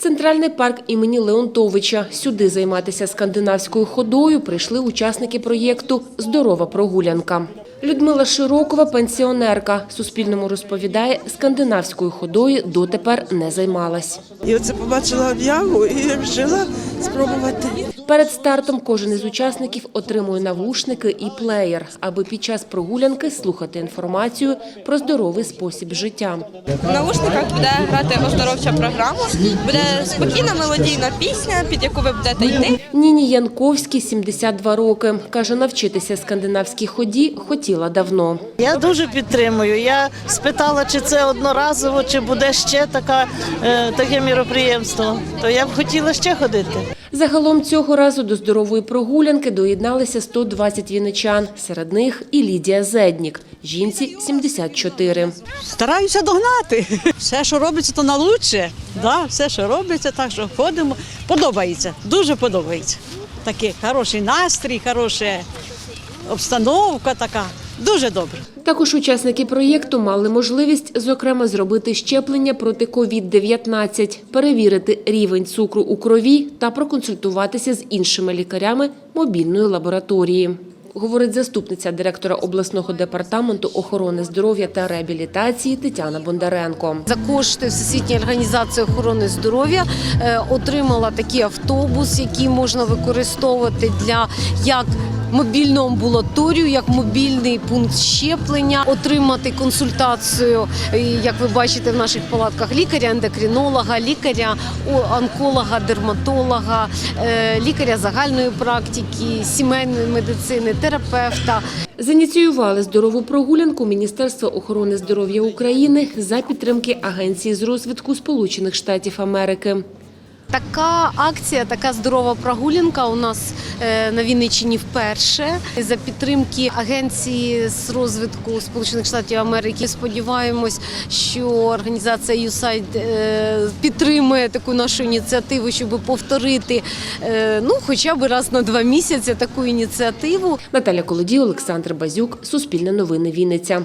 Центральний парк імені Леонтовича. Сюди займатися скандинавською ходою прийшли учасники проєкту Здорова прогулянка. Людмила Широкова, пенсіонерка. Суспільному розповідає, скандинавською ходою дотепер не займалась. Я оце побачила об'яву і вирішила спробувати. Перед стартом кожен із учасників отримує навушники і плеєр, аби під час прогулянки слухати інформацію про здоровий спосіб життя. В наушниках буде грати оздоровча програма, буде спокійна мелодійна пісня, під яку ви будете йти. Ніні Янковській 72 роки. Каже, навчитися скандинавській ході хотіла давно. Я дуже підтримую. Я спитала, чи це одноразово, чи буде ще така, е, таке міроприємство. То я б хотіла ще ходити. Загалом цього разу до здорової прогулянки доєдналися 120 віничан. Серед них і Лідія Зеднік. Жінці 74. Стараюся догнати. Все, що робиться, то на лучше. Да, все, що робиться, так що ходимо. Подобається, дуже подобається. Такий хороший настрій, хороша обстановка така. Дуже добре. Також учасники проєкту мали можливість, зокрема, зробити щеплення проти COVID-19, перевірити рівень цукру у крові та проконсультуватися з іншими лікарями мобільної лабораторії. Говорить заступниця директора обласного департаменту охорони здоров'я та реабілітації Тетяна Бондаренко. За кошти Всесвітньої організації охорони здоров'я е, отримала такий автобус, який можна використовувати для як мобільну амбулаторію, як мобільний пункт щеплення, отримати консультацію, як ви бачите в наших палатках, лікаря, ендокринолога, лікаря, онколога, дерматолога, е, лікаря загальної практики, сімейної медицини, терапевта. Зініціювали здорову прогулянку Міністерства охорони здоров'я України за підтримки Агенції з розвитку Сполучених Штатів Америки. Така акція, така здорова прогулянка у нас е, на Вінниччині вперше за підтримки агенції з розвитку Сполучених Штатів Америки. Сподіваємось, що організація USAID е, підтримує таку нашу ініціативу, щоб повторити е, ну хоча б раз на два місяці таку ініціативу. Наталя Колодій, Олександр Базюк, Суспільне новини Вінниця.